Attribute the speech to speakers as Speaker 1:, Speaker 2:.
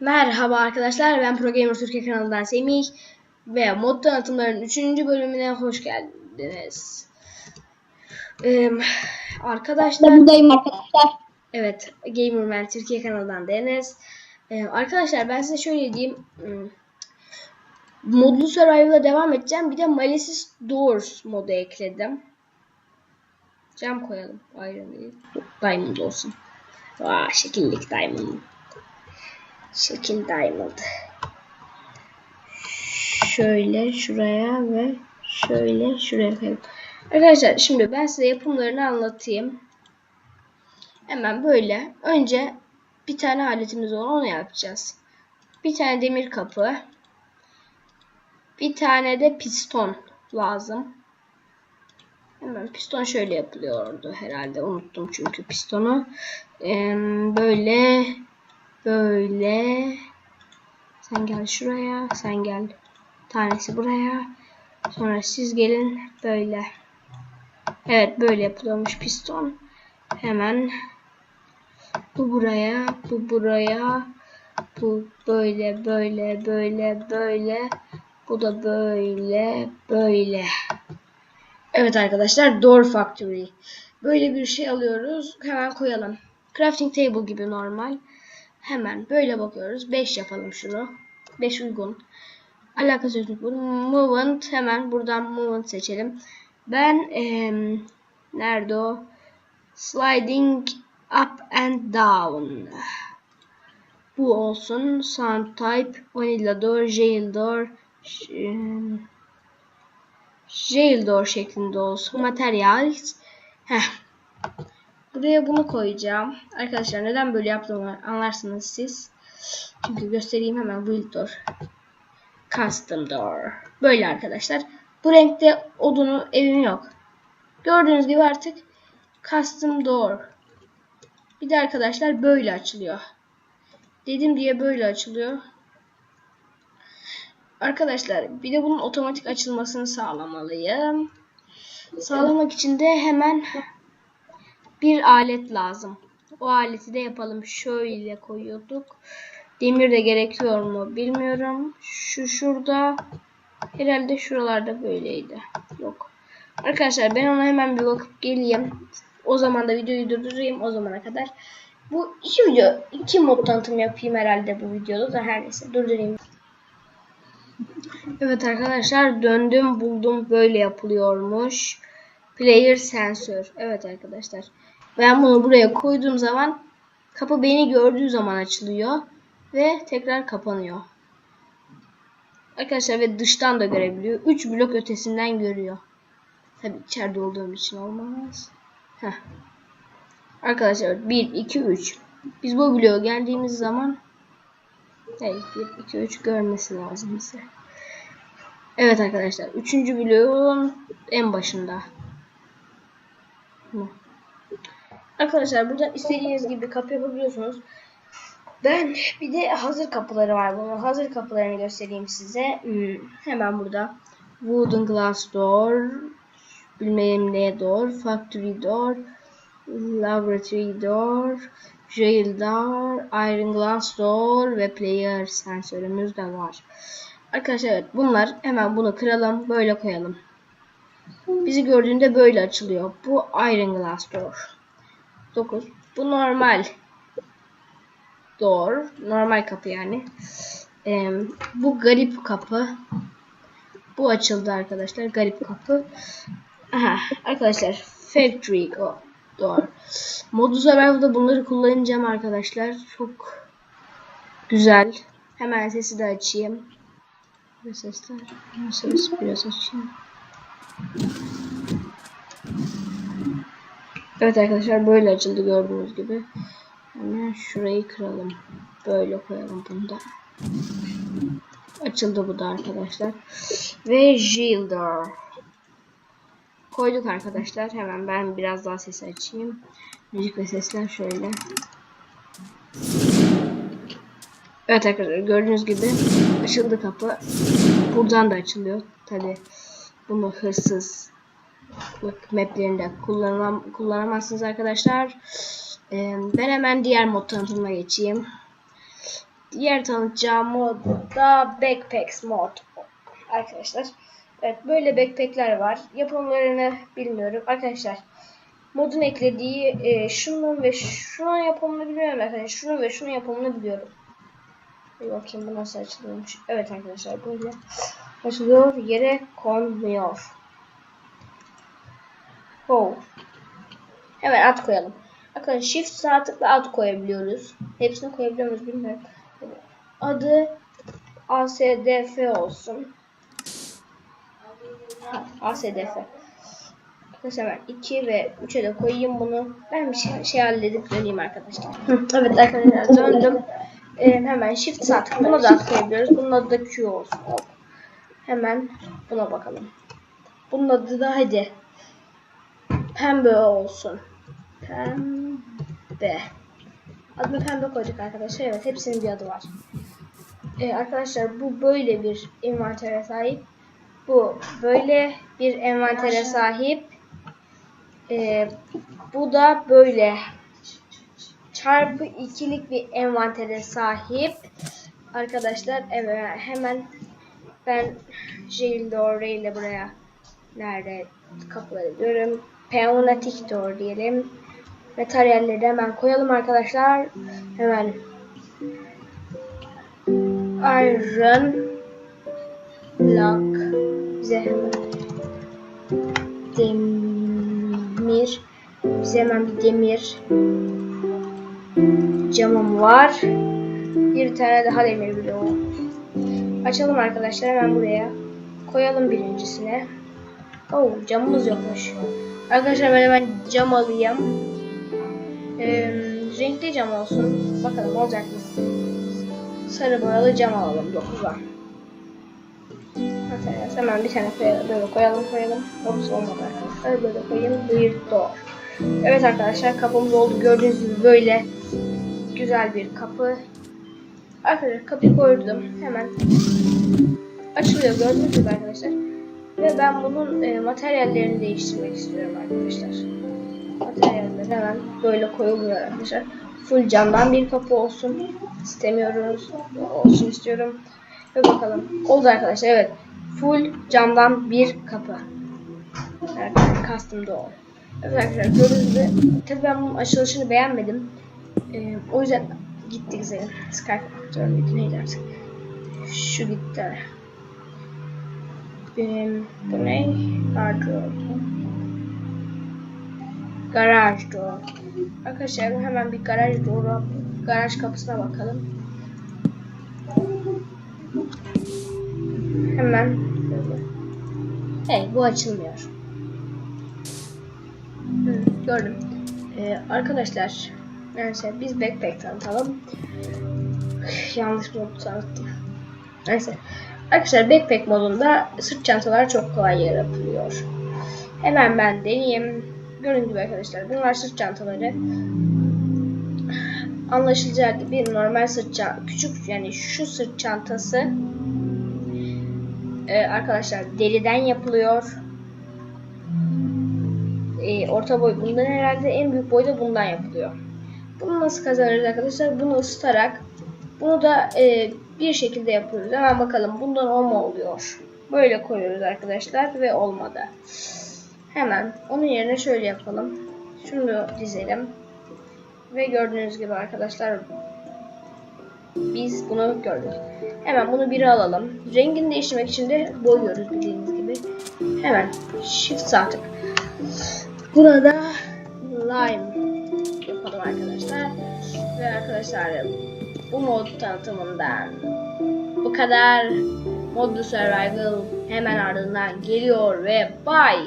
Speaker 1: Merhaba arkadaşlar ben ProGamer Türkiye kanalından Semih ve mod tanıtımların 3. bölümüne hoş geldiniz. Ee, arkadaşlar
Speaker 2: Ben buradayım arkadaşlar.
Speaker 1: evet Gamerman Türkiye kanalından Deniz. Ee, arkadaşlar ben size şöyle diyeyim. Modlu Survival'a devam edeceğim. Bir de Malicious Doors modu ekledim. Cam koyalım. Iron değil. Diamond olsun. Vaa şekillik Diamond. Şekil diamond. Şöyle şuraya ve şöyle şuraya koyalım. Arkadaşlar şimdi ben size yapımlarını anlatayım. Hemen böyle. Önce bir tane aletimiz var onu yapacağız. Bir tane demir kapı. Bir tane de piston lazım. Hemen piston şöyle yapılıyordu herhalde. Unuttum çünkü pistonu. Ee, böyle Böyle. Sen gel şuraya. Sen gel. Tanesi buraya. Sonra siz gelin. Böyle. Evet böyle yapılıyormuş piston. Hemen. Bu buraya. Bu buraya. Bu böyle böyle böyle böyle. Bu da böyle böyle. Evet arkadaşlar Door Factory. Böyle bir şey alıyoruz. Hemen koyalım. Crafting table gibi normal. Hemen böyle bakıyoruz. 5 yapalım şunu. 5 uygun. Alakası yok. Movement. Hemen buradan movement seçelim. Ben em, nerede o? Sliding up and down. Bu olsun. Sound type. Vanilla door. Jail door. Jail door şeklinde olsun. Materials. Heh. Buraya bunu koyacağım. Arkadaşlar neden böyle yaptığımı anlarsınız siz. Çünkü göstereyim hemen build door. Custom door. Böyle arkadaşlar. Bu renkte odunu evim yok. Gördüğünüz gibi artık custom door. Bir de arkadaşlar böyle açılıyor. Dedim diye böyle açılıyor. Arkadaşlar bir de bunun otomatik açılmasını sağlamalıyım. Sağlamak için de hemen bir alet lazım. O aleti de yapalım. Şöyle koyuyorduk. Demir de gerekiyor mu bilmiyorum. Şu şurada. Herhalde şuralarda böyleydi. Yok. Arkadaşlar ben ona hemen bir bakıp geleyim. O zaman da videoyu durdurayım. O zamana kadar. Bu iki video, iki mod tanıtım yapayım herhalde bu videoda da her neyse durdurayım. Evet arkadaşlar döndüm buldum böyle yapılıyormuş. Player sensör. Evet arkadaşlar. Ben bunu buraya koyduğum zaman kapı beni gördüğü zaman açılıyor ve tekrar kapanıyor. Arkadaşlar ve dıştan da görebiliyor. 3 blok ötesinden görüyor. Tabi içeride olduğum için olmaz. Heh. Arkadaşlar 1 2 3. Biz bu bloğa geldiğimiz zaman evet 1 2 3 görmesi lazım bize. Evet arkadaşlar 3. bloğun en başında. Arkadaşlar burada istediğiniz gibi kapı yapabiliyorsunuz. Ben bir de hazır kapıları var bunun. Hazır kapılarını göstereyim size. Hmm, hemen burada. Wooden glass door, bilmem ne door, factory door, laboratory door, jail door, iron glass door ve player sensörümüz de var. Arkadaşlar evet bunlar hemen bunu kıralım böyle koyalım. Bizi gördüğünde böyle açılıyor. Bu iron glass door. 9. Bu normal door. Normal kapı yani. Ee, bu garip kapı. Bu açıldı arkadaşlar. Garip kapı. Aha, arkadaşlar factory door. Modu Survival'da bunları kullanacağım arkadaşlar. Çok güzel. Hemen sesi de açayım. Sesler. Ses biraz açayım. Evet arkadaşlar böyle açıldı gördüğünüz gibi. Hemen şurayı kıralım. Böyle koyalım bunu da. Açıldı bu da arkadaşlar. Ve Jilder. Koyduk arkadaşlar. Hemen ben biraz daha sesi açayım. Müzik ve sesler şöyle. Evet arkadaşlar gördüğünüz gibi açıldı kapı. Buradan da açılıyor. Tabi bunu hırsız maplerinde kullanam kullanamazsınız arkadaşlar. Ee, ben hemen diğer mod tanıtımına geçeyim. diğer tanıtacağım mod da Backpacks mod arkadaşlar. Evet böyle backpackler var. Yapımlarını bilmiyorum. Arkadaşlar modun eklediği e, şunun ve şunun yapımını biliyorum arkadaşlar. Şunun ve şunun yapımını biliyorum. Bir bakayım bu nasıl açılıyormuş. Evet arkadaşlar böyle açılıyor. Yere konmuyor. Oh. Hemen ad koyalım. Bakın shift sağ tıkla ad koyabiliyoruz. Hepsini koyabiliyor muyuz bilmiyorum. Adı ASDF olsun. Ha, ASDF. Arkadaşlar ben 2 ve 3'e de koyayım bunu. Ben bir şey, şey halledip döneyim arkadaşlar. Hı, evet arkadaşlar döndüm. Ee, hemen shift sağ tıkla buna da ad koyabiliyoruz. Bunun adı da Q olsun. Hemen buna bakalım. Bunun adı da hadi. Pembe olsun. Pembe. Adını pembe koyduk arkadaşlar. Evet hepsinin bir adı var. Ee, arkadaşlar bu böyle bir envantere sahip. Bu böyle bir envantere sahip. Ee, bu da böyle çarpı ikilik bir envantere sahip. Arkadaşlar evet hemen ben jail door ile buraya nerede kapıları diyorum. Pneumatik door diyelim. Materyalleri hemen koyalım arkadaşlar. Hemen iron block bize hemen demir bize hemen bir demir camım var. Bir tane daha demir bloğu. Açalım arkadaşlar hemen buraya. Koyalım birincisine. Oh camımız yokmuş. Arkadaşlar ben hemen cam alayım. Ee, renkli cam olsun. Bakalım olacak mı? Sarı boyalı cam alalım 9'a. Materyal hemen bir tane. Böyle koyalım koyalım. Ops olmadı arkadaşlar. Böyle koyayım. Bir door. Evet arkadaşlar kapımız oldu. Gördüğünüz gibi böyle güzel bir kapı. Arkadaşlar kapıyı koydum. Hemen açılıyor gördüğünüz gibi arkadaşlar. Ve ben bunun e, materyallerini değiştirmek istiyorum arkadaşlar. Materyaller hemen böyle koyuluyor arkadaşlar. Full camdan bir kapı olsun istemiyoruz. Olsun istiyorum. Ve bakalım. Oldu arkadaşlar evet. Full camdan bir kapı. Evet, custom door. Evet arkadaşlar gördüğünüz gibi tabii ben bunun açılışını beğenmedim. E, o yüzden gittik zaten. Skype aktör müydü neydi artık. Şu gitti. Benim bu ne? Wardrobe. Garaj door. Arkadaşlar hemen bir garaj door garaj kapısına bakalım. Hemen Hey bu açılmıyor. Hı, gördüm. Ee, arkadaşlar neyse biz backpack tanıtalım. Yanlış modu tanıttım. Neyse. Arkadaşlar backpack modunda sırt çantalar çok kolay yapılıyor. Hemen ben deneyeyim. Gördüğünüz gibi arkadaşlar bunlar sırt çantaları. Anlaşılacağı gibi normal sırt çantası, küçük yani şu sırt çantası ee, arkadaşlar deriden yapılıyor. Ee, orta boy bundan herhalde en büyük boy da bundan yapılıyor. Bunu nasıl kazanırız arkadaşlar? Bunu ısıtarak bunu da e, bir şekilde yapıyoruz. Hemen bakalım bundan o mu oluyor? Böyle koyuyoruz arkadaşlar ve olmadı. Hemen onun yerine şöyle yapalım. Şunu dizelim. Ve gördüğünüz gibi arkadaşlar biz bunu gördük. Hemen bunu biri alalım. Rengini değiştirmek için de boyuyoruz bildiğiniz gibi. Hemen shift sağ tık. Burada lime yapalım arkadaşlar. Ve arkadaşlar bu mod tanıtımından bu kadar. Modlu Survival hemen ardından geliyor ve bye.